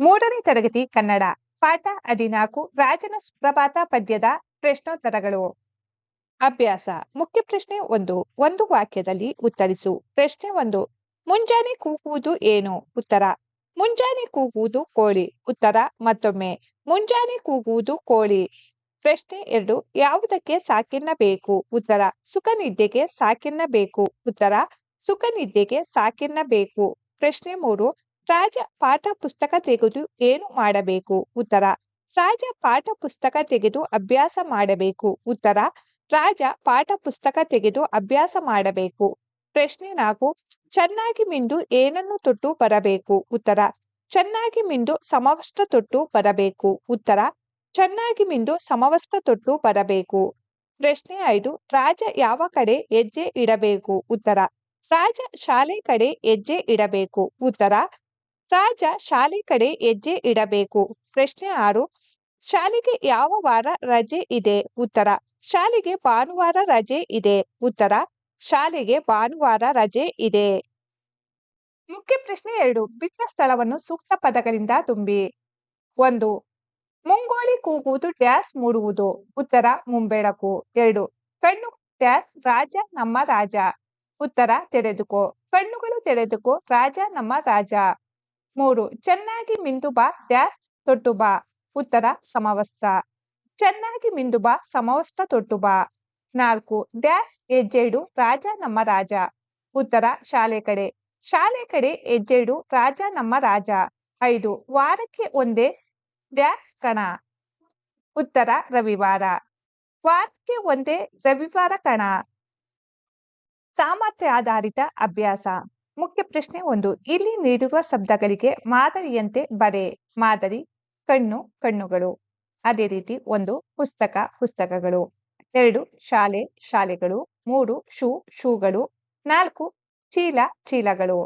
ಮೂರನೇ ತರಗತಿ ಕನ್ನಡ, ಪಾಠ ಹದಿನಾಲ್ಕು ರಾಜನ ಸುಪ್ರಭಾತ ಪದ್ಯದ ಪ್ರಶ್ನೋತ್ತರಗಳು. ಅಭ್ಯಾಸ, ಮುಖ್ಯ ಪ್ರಶ್ನೆ ಒಂದು ಒಂದು ವಾಕ್ಯದಲ್ಲಿ ಉತ್ತರಿಸು. ಪ್ರಶ್ನೆ ಒಂದು, ಮುಂಜಾನೆ ಕೂಗುವುದು ಏನು? ಉತ್ತರ, ಮುಂಜಾನೆ ಕೂಗುವುದು ಕೋಳಿ. ಉತ್ತರ, ಮತ್ತೊಮ್ಮೆ, ಮುಂಜಾನೆ ಕೂಗುವುದು ಕೋಳಿ. ಪ್ರಶ್ನೆ ಎರಡು, ಯಾವುದಕ್ಕೆ ಸಾಕಿನ್ನ ಬೇಕು ಉತ್ತರ ಸುಖ ನಿದ್ದೆಗೆ ಸಾಕಿನ್ನ ಬೇಕು ಉತ್ತರ ಸುಖ ನಿದ್ದೆಗೆ ಸಾಕಿನ್ನ ಬೇಕು ಪ್ರಶ್ನೆ ಮೂರು ರಾಜ ಪಾಠ ಪುಸ್ತಕ ತೆಗೆದು ಏನು ಮಾಡಬೇಕು? ಉತ್ತರ, ರಾಜ ಪಾಠ ಪುಸ್ತಕ ತೆಗೆದು ಅಭ್ಯಾಸ ಮಾಡಬೇಕು. ಉತ್ತರ, ರಾಜ ಪಾಠ ಪುಸ್ತಕ ತೆಗೆದು ಅಭ್ಯಾಸ ಮಾಡಬೇಕು. ಪ್ರಶ್ನೆ ನಾಲ್ಕು, ಚೆನ್ನಾಗಿ ಮಿಂದು ಏನನ್ನು ತೊಟ್ಟು ಬರಬೇಕು? ಉತ್ತರ, ಚೆನ್ನಾಗಿ ಮಿಂದು ಸಮವಸ್ತ್ರ ತೊಟ್ಟು ಬರಬೇಕು. ಉತ್ತರ, ಚೆನ್ನಾಗಿ ಮಿಂದು ಸಮವಸ್ತ್ರ ತೊಟ್ಟು ಬರಬೇಕು. ಪ್ರಶ್ನೆ ಐದು, ರಾಜ ಯಾವ ಕಡೆ ಹೆಜ್ಜೆ ಇಡಬೇಕು? ಉತ್ತರ, ರಾಜ ಶಾಲೆ ಕಡೆ ಹೆಜ್ಜೆ ಇಡಬೇಕು. ಉತ್ತರ ರಾಜ ಶಾಲೆ ಕಡೆ ಹೆಜ್ಜೆ ಇಡಬೇಕು. ಪ್ರಶ್ನೆ ಆರು, ಶಾಲೆಗೆ ಯಾವ ವಾರ ರಜೆ ಇದೆ? ಉತ್ತರ, ಶಾಲೆಗೆ ಭಾನುವಾರ ರಜೆ ಇದೆ. ಉತ್ತರ, ಶಾಲೆಗೆ ಭಾನುವಾರ ರಜೆ ಇದೆ. ಮುಖ್ಯ ಪ್ರಶ್ನೆ ಎರಡು, ಬಿಟ್ಟ ಸ್ಥಳವನ್ನು ಸೂಕ್ತ ಪದಗಳಿಂದ ತುಂಬಿ. ಒಂದು, ಮುಂಗೋಳಿ ಕೂಗುವುದು ಡ್ಯಾಸ್ ಮೂಡುವುದು. ಉತ್ತರ ಮುಂಬೆಳಕು ಎರಡು, ಕಣ್ಣು ಡ್ಯಾಸ್ ರಾಜ ನಮ್ಮ ರಾಜ. ಉತ್ತರ, ತೆರೆದುಕೋ. ಕಣ್ಣುಗಳು ತೆರೆದುಕೋ, ರಾಜ ನಮ್ಮ ರಾಜ. ಮೂರು, ಚೆನ್ನಾಗಿ ಮಿಂದು ಬಾ ಡ್ಯಾಸ್ ತೊಟ್ಟು ಬಾ. ಉತ್ತರ, ಸಮವಸ್ತ್ರ. ಚೆನ್ನಾಗಿ ಮಿಂದು ಬಾ, ಸಮವಸ್ತ್ರ ತೊಟ್ಟು ಬಾ. ನಾಲ್ಕು ಡ್ಯಾಸ್ ಹೆಜ್ಜೆಡು ರಾಜ ನಮ್ಮ ರಾಜ. ಉತ್ತರ, ಶಾಲೆ ಕಡೆ. ಶಾಲೆ ಕಡೆ ಹೆಜ್ಜೆಡು ರಾಜ ನಮ್ಮ ರಾಜ. ಐದು, ವಾರಕ್ಕೆ ಒಂದೇ ಡ್ಯಾಸ್ ಕಣ. ಉತ್ತರ, ರವಿವಾರ. ವಾರಕ್ಕೆ ಒಂದೇ ರವಿವಾರ ಕಣ. ಸಾಮರ್ಥ್ಯ ಆಧಾರಿತ ಅಭ್ಯಾಸ. ಮುಖ್ಯ ಪ್ರಶ್ನೆ ಒಂದು. ಇಲ್ಲಿ ನೀಡಿರುವ ಶಬ್ದಗಳಿಗೆ ಮಾದರಿಯಂತೆ ಬರೆ, ಮಾದರಿ, ಕಣ್ಣು, ಕಣ್ಣುಗಳು. ಅದೇ ರೀತಿ ಒಂದು, ಪುಸ್ತಕ, ಪುಸ್ತಕಗಳು. ಎರಡು, ಶಾಲೆ, ಶಾಲೆಗಳು. ಮೂರು, ಶೂ, ಶೂಗಳು. ನಾಲ್ಕು, ಚೀಲ, ಚೀಲಗಳು.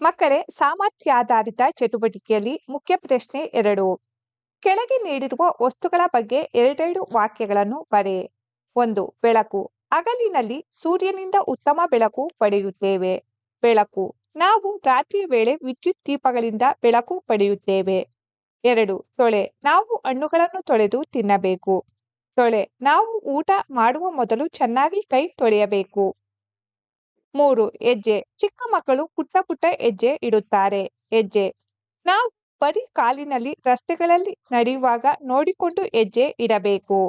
ಮಕ್ಕಳೇ ಸಾಮರ್ಥ್ಯಾಧಾರಿತ ಚಟುವಟಿಕೆಯಲ್ಲಿ ಮುಖ್ಯ ಪ್ರಶ್ನೆ ಎರಡು. ಕೆಳಗೆ ನೀಡಿರುವ ವಸ್ತುಗಳ ಬಗ್ಗೆ ಎರಡೆರಡು ವಾಕ್ಯಗಳನ್ನು ಬರೆ. ಒಂದು, ಬೆಳಕು. ಹಗಲಿನಲ್ಲಿ ಸೂರ್ಯನಿಂದ ಉತ್ತಮ ಬೆಳಕು ಪಡೆಯುತ್ತೇವೆ. ಬೆಳಕು. ನಾವು ರಾತ್ರಿಯ ವೇಳೆ ವಿದ್ಯುತ್ ದೀಪಗಳಿಂದ ಬೆಳಕು ಪಡೆಯುತ್ತೇವೆ. ಎರಡು. ತೊಳೆ. ನಾವು ಹಣ್ಣುಗಳನ್ನು ತೊಳೆದು ತಿನ್ನಬೇಕು. ತೊಳೆ. ನಾವು ಊಟ ಮಾಡುವ ಮೊದಲು ಚೆನ್ನಾಗಿ ಕೈ ತೊಳೆಯಬೇಕು. ಮೂರು. ಹೆಜ್ಜೆ. ಚಿಕ್ಕ ಮಕ್ಕಳು ಪುಟ್ಟ ಪುಟ್ಟ ಹೆಜ್ಜೆ ಇಡುತ್ತಾರೆ. ಹೆಜ್ಜೆ. ನಾವು ಬರೀ ಕಾಲಿನಲ್ಲಿ ರಸ್ತೆಗಳಲ್ಲಿ ನಡೆಯುವಾಗ ನೋಡಿಕೊಂಡು ಹೆಜ್ಜೆ ಇಡಬೇಕು.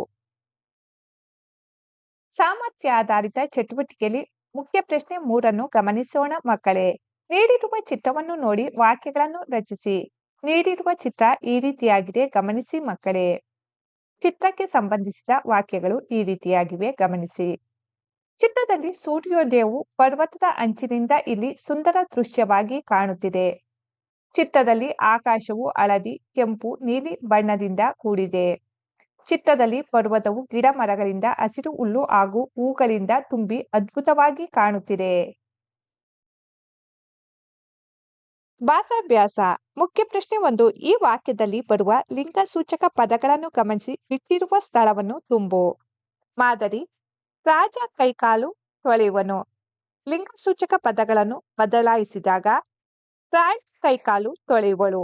ಸಾಮರ್ಥ್ಯಾಧಾರಿತ ಚಟುವಟಿಕೆಯಲ್ಲಿ ಮುಖ್ಯ ಪ್ರಶ್ನೆ ಮೂರನ್ನು ಗಮನಿಸೋಣ ಮಕ್ಕಳೇ. ನೀಡಿರುವ ಚಿತ್ರವನ್ನು ನೋಡಿ ವಾಕ್ಯಗಳನ್ನು ರಚಿಸಿ. ನೀಡಿರುವ ಚಿತ್ರ ಈ ರೀತಿಯಾಗಿದೆ, ಗಮನಿಸಿ ಮಕ್ಕಳೇ. ಚಿತ್ರಕ್ಕೆ ಸಂಬಂಧಿಸಿದ ವಾಕ್ಯಗಳು ಈ ರೀತಿಯಾಗಿವೆ, ಗಮನಿಸಿ. ಚಿತ್ರದಲ್ಲಿ ಸೂರ್ಯೋದಯವು ಪರ್ವತದ ಅಂಚಿನಿಂದ ಇಲ್ಲಿ ಸುಂದರ ದೃಶ್ಯವಾಗಿ ಕಾಣುತ್ತಿದೆ. ಚಿತ್ರದಲ್ಲಿ ಆಕಾಶವು ಹಳದಿ, ಕೆಂಪು, ನೀಲಿ ಬಣ್ಣದಿಂದ ಕೂಡಿದೆ. ಚಿತ್ರದಲ್ಲಿ ಪರ್ವತವು ಗಿಡ ಮರಗಳಿಂದ ಹಸಿರು, ಹುಲ್ಲು ಹಾಗೂ ಹೂಗಳಿಂದ ತುಂಬಿ ಅದ್ಭುತವಾಗಿ ಕಾಣುತ್ತಿದೆ. ಭಾಸಾಭ್ಯಾಸ ಮುಖ್ಯ ಪ್ರಶ್ನೆ ಒಂದು, ಈ ವಾಕ್ಯದಲ್ಲಿ ಬರುವ ಲಿಂಗ ಸೂಚಕ ಪದಗಳನ್ನು ಗಮನಿಸಿ, ಬಿಟ್ಟಿರುವ ಸ್ಥಳವನ್ನು ತುಂಬು. ಮಾದರಿ, ರಾಜ ಕೈಕಾಲು ತೊಳೆಯುವನು. ಲಿಂಗ ಸೂಚಕ ಪದಗಳನ್ನು ಬದಲಾಯಿಸಿದಾಗ, ರಾಜ ಕೈಕಾಲು ತೊಳೆಯುವಳು.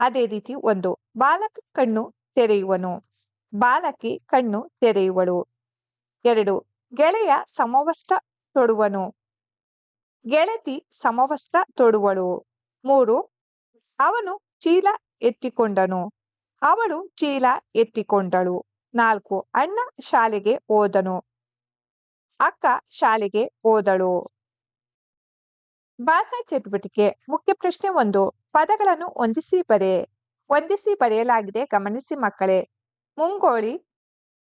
ಅದೇ ರೀತಿ ಒಂದು, ಬಾಲಕ ಕಣ್ಣು ತೆರೆಯುವನು. ಬಾಲಕಿ ಕಣ್ಣು ತೆರೆಯುವಳು. ಎರಡು, ಗೆಳೆಯ ಸಮವಸ್ತ್ರ ತೊಡುವನು. ಗೆಳತಿ ಸಮವಸ್ತ್ರ ತೊಡುವಳು. ಮೂರು, ಅವನು ಚೀಲ ಎತ್ತಿಕೊಂಡನು. ಅವಳು ಚೀಲ ಎತ್ತಿಕೊಂಡಳು. ನಾಲ್ಕು, ಅಣ್ಣ ಶಾಲೆಗೆ ಹೋದನು. ಅಕ್ಕ ಶಾಲೆಗೆ ಹೋದಳು. ಭಾಷಾ ಚಟುವಟಿಕೆ ಮುಖ್ಯ ಪ್ರಶ್ನೆ ಒಂದು. ಪದಗಳನ್ನು ಹೊಂದಿಸಿ ಬರೆ. ಹೊಂದಿಸಿ ಬರೆಯಲಾಗಿದೆ. ಗಮನಿಸಿ ಮಕ್ಕಳೇ. ಮುಂಗೋಳಿ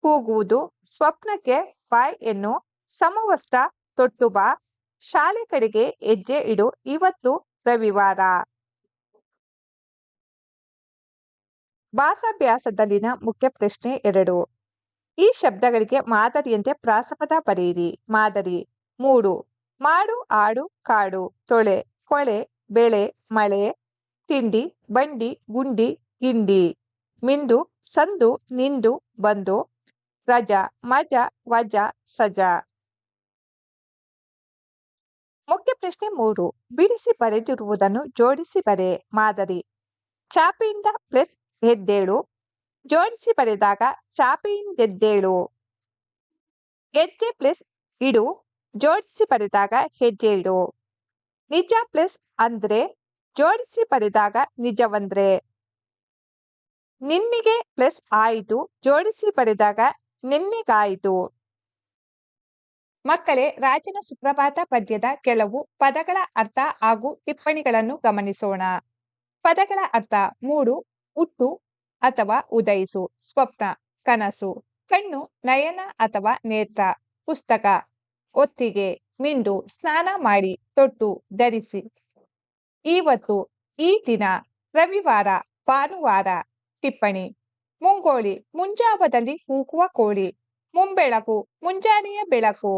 ಕೂಗುವುದು ಸ್ವಪ್ನಕ್ಕೆ ಬಾಯ್ ಎನ್ನು ಸಮವಸ್ತ್ರ ತೊಟ್ಟು ಬಾ. ಶಾಲೆ ಕಡೆಗೆ ಹೆಜ್ಜೆ ಇಡು. ಇವತ್ತು ರವಿವಾರ. ಭಾಸಾಭ್ಯಾಸದಲ್ಲಿನ ಮುಖ್ಯ ಪ್ರಶ್ನೆ ಎರಡು. ಈ ಶಬ್ದಗಳಿಗೆ ಮಾದರಿಯಂತೆ ಪ್ರಾಸಪದ ಬರೆಯಿರಿ. ಮಾದರಿ. ಮೂಡು. ಮಾಡು, ಆಡು, ಕಾಡು. ತೊಳೆ. ಕೊಳೆ, ಬೆಳೆ, ಮಳೆ, ತಿಂಡಿ, ಬಂಡಿ, ಗುಂಡಿ, ಗಿಂಡಿ. ಮಿಂದು, ಸಂದು, ನಿಂದು, ಬಂದು, ರಜ, ಮಜ, ವಜ, ಸಜ. ಮುಖ್ಯ ಪ್ರಶ್ನೆ ಮೂರು. ಬಿಡಿಸಿ ಬರೆದಿರುವುದನ್ನು ಜೋಡಿಸಿ ಬರೆ, ಮಾದರಿ. ಚಾಪೆಯಿಂದ ಪ್ಲಸ್ ಎದ್ದೇಳು. ಜೋಡಿಸಿ ಬರೆದಾಗ ಚಾಪೆಯಿಂದೆದ್ದೇಳು. ಹೆಜ್ಜೆ ಪ್ಲಸ್ ಇಡು. ಜೋಡಿಸಿ ಬರೆದಾಗ ಹೆಜ್ಜೆ ಇಡು ನಿಜ ಪ್ಲಸ್ ಅಂದ್ರೆ ಜೋಡಿಸಿ ಬರೆದಾಗ ನಿಜವಂದ್ರೆ. ನಿನ್ನಿಗೆ ಪ್ಲಸ್ ಆಯಿತು ಜೋಡಿಸಿ ಬರೆದಾಗ ನಿನ್ನಿಗಾಯಿತು. ಮಕ್ಕಳೇ, ರಾಜನ ಸುಪ್ರಭಾತ ಪದ್ಯದ ಕೆಲವು ಪದಗಳ ಅರ್ಥ ಹಾಗೂ ಟಿಪ್ಪಣಿಗಳನ್ನು ಗಮನಿಸೋಣ. ಪದಗಳ ಅರ್ಥ ಮೂಡು, ಹುಟ್ಟು ಅಥವಾ ಉದಯಿಸು, ಸ್ವಪ್ನ, ಕನಸು, ಕಣ್ಣು, ನಯನ ಅಥವಾ ನೇತ್ರ, ಪುಸ್ತಕ, ಒತ್ತಿಗೆ ಮಿಂದು ಸ್ನಾನ ಮಾಡಿ, ತೊಟ್ಟು, ಧರಿಸಿ. ಇವತ್ತು ಈ ದಿನ, ರವಿವಾರ, ಭಾನುವಾರ ಟಿಪ್ಪಣಿ. ಮುಂಗೋಳಿ ಮುಂಜಾವದಲ್ಲಿ ಕೂಗುವ ಕೋಳಿ. ಮುಂಬೆಳಕು ಮುಂಜಾನೆಯ ಬೆಳಕು